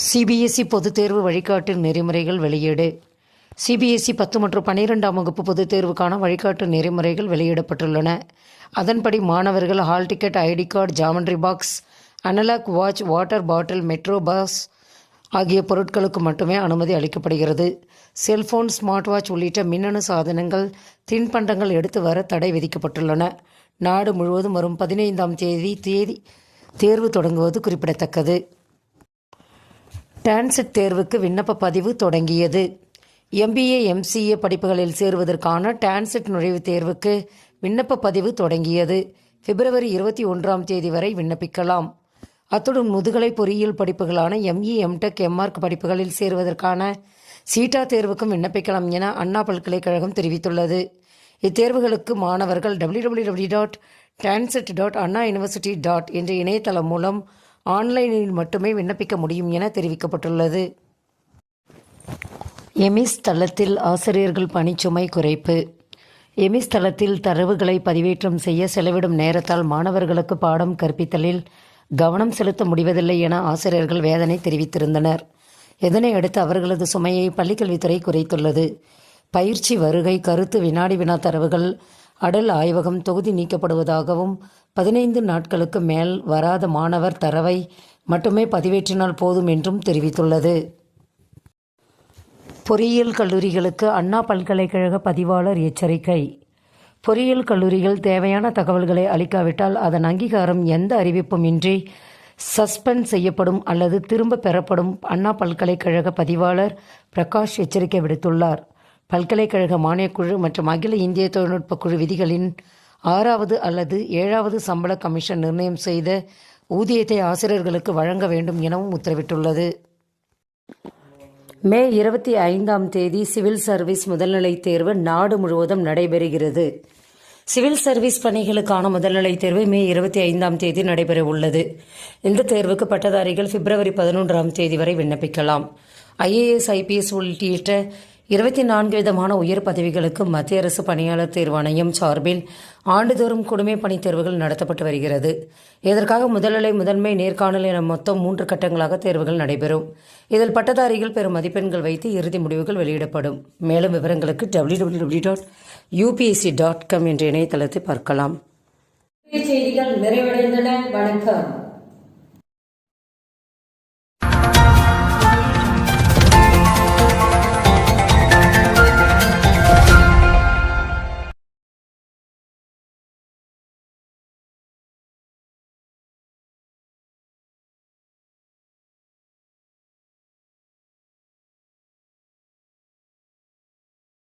CBSE பொதுத் தேர்வு வழிகாட்டு நெறிமுறைகள் வெளியீடு. சிபிஎஸ்இ பத்து மற்றும் பன்னிரெண்டாம் வகுப்பு பொதுத் தேர்வுக்கான வழிகாட்டு நெறிமுறைகள் வெளியிடப்பட்டுள்ளன. அதன்படி மாணவர்கள் hall ticket ID card geometry box analogue watch water bottle metro bus ஆகிய பொருட்களுக்கு மட்டுமே அனுமதி அளிக்கப்படுகிறது. செல்போன் ஸ்மார்ட் வாட்ச் உள்ளிட்ட மின்னணு சாதனங்கள் தின்பண்டங்கள் எடுத்து வர தடை விதிக்கப்பட்டுள்ளன. நாடு முழுவதும் வரும் பதினைந்தாம் தேதி தேதி தேர்வு தொடங்குவது குறிப்பிடத்தக்கது. டான்செட் தேர்வுக்கு விண்ணப்ப பதிவு தொடங்கியது. எம்பிஏ எம்சிஏ படிப்புகளில் சேருவதற்கான டான்செட் நுழைவுத் தேர்வுக்கு விண்ணப்ப பதிவு தொடங்கியது. பிப்ரவரி இருபத்தி ஒன்றாம் தேதி வரை விண்ணப்பிக்கலாம். அத்துடன் முதுகலை பொறியியல் படிப்புகளான எம்இ எம்டெக் எம்ஆர்க் படிப்புகளில் சேருவதற்கான சீட்டா தேர்வுக்கும் விண்ணப்பிக்கலாம் என அண்ணா பல்கலைக்கழகம் தெரிவித்துள்ளது. இத்தேர்வுகளுக்கு மாணவர்கள் www.tansет.anna dot TANCET dot Anna university dot என்ற இணையதளம் மூலம் ஆன்லைனில் மட்டுமே விண்ணப்பிக்க முடியும் என தெரிவிக்கப்பட்டுள்ளது. எமிஸ் தளத்தில் ஆசிரியர்கள் பணிச்சுமை குறைப்பு. எமிஸ் தளத்தில் தரவுகளை பதிவேற்றம் செய்ய செலவிடும் நேரத்தால் மாணவர்களுக்கு பாடம் கற்பித்தலில் கவனம் செலுத்த முடிவதில்லை என ஆசிரியர்கள் வேதனை தெரிவித்திருந்தனர். இதனை அடுத்து அவர்களது சுமையை பள்ளிக்கல்வித்துறை குறைத்துள்ளது. பயிற்சி வருகை கருத்து வினாடி வினா தரவுகள் அடல் ஆய்வகம் தொகுதி நீக்கப்படுவதாகவும் பதினைந்து நாட்களுக்கு மேல் வராத மாணவர் தரவை மட்டுமே பதிவேற்றினால் போதும் என்றும் தெரிவித்துள்ளது. பொறியியல் கல்லூரிகளுக்கு அண்ணா பல்கலைக்கழக பதிவாளர் எச்சரிக்கை. பொறியியல் கல்லூரிகள் தேவையான தகவல்களை அளிக்காவிட்டால் அதன் அங்கீகாரம் எந்த அறிவிப்பும் இன்றி சஸ்பெண்ட் செய்யப்படும் அல்லது திரும்ப பெறப்படும் அண்ணா பல்கலைக்கழக பதிவாளர் பிரகாஷ் எச்சரிக்கை விடுத்துள்ளார். பல்கலைக்கழக மானியக்குழு மற்றும் அகில இந்திய தொழில்நுட்ப குழு விதிகளின் ஆறாவது அல்லது ஏழாவது சம்பள கமிஷன் நிர்ணயம் செய்த ஊதியத்தை ஆசிரியர்களுக்கு வழங்க வேண்டும் எனவும் உத்தரவிட்டுள்ளது. மே இருபத்தி ஐந்தாம் தேதி சிவில் சர்வீஸ் முதல்நிலை தேர்வு நாடு முழுவதும் நடைபெறுகிறது. சிவில் சர்வீஸ் பணிகளுக்கான முதல்நிலை தேர்வு மே இருபத்தி ஐந்தாம் தேதி நடைபெற உள்ளது இந்த தேர்வுக்கு பட்டதாரிகள் பிப்ரவரி பதினொன்றாம் தேதி வரை விண்ணப்பிக்கலாம். ஐஏஎஸ் ஐபிஎஸ் உள்ளிட்ட இருபத்தி நான்கு விதமான உயர் பதவிகளுக்கு மத்திய அரசு பணியாளர் தேர்வாணையம் சார்பில் ஆண்டுதோறும் குடிமை பணித் தேர்வுகள் நடத்தப்பட்டு வருகிறது. இதற்காக முதல்நிலை முதன்மை நேர்காணல் என மொத்தம் மூன்று கட்டங்களாக தேர்வுகள் நடைபெறும். இதில் பட்டதாரிகள் பெறும் மதிப்பெண்கள் வைத்து இறுதி முடிவுகள் வெளியிடப்படும். மேலும் விவரங்களுக்கு W W dot UPSC dot com என்ற இணையதளத்தை பார்க்கலாம். செய்திகள் நிறைவடைந்தன. வணக்கம்.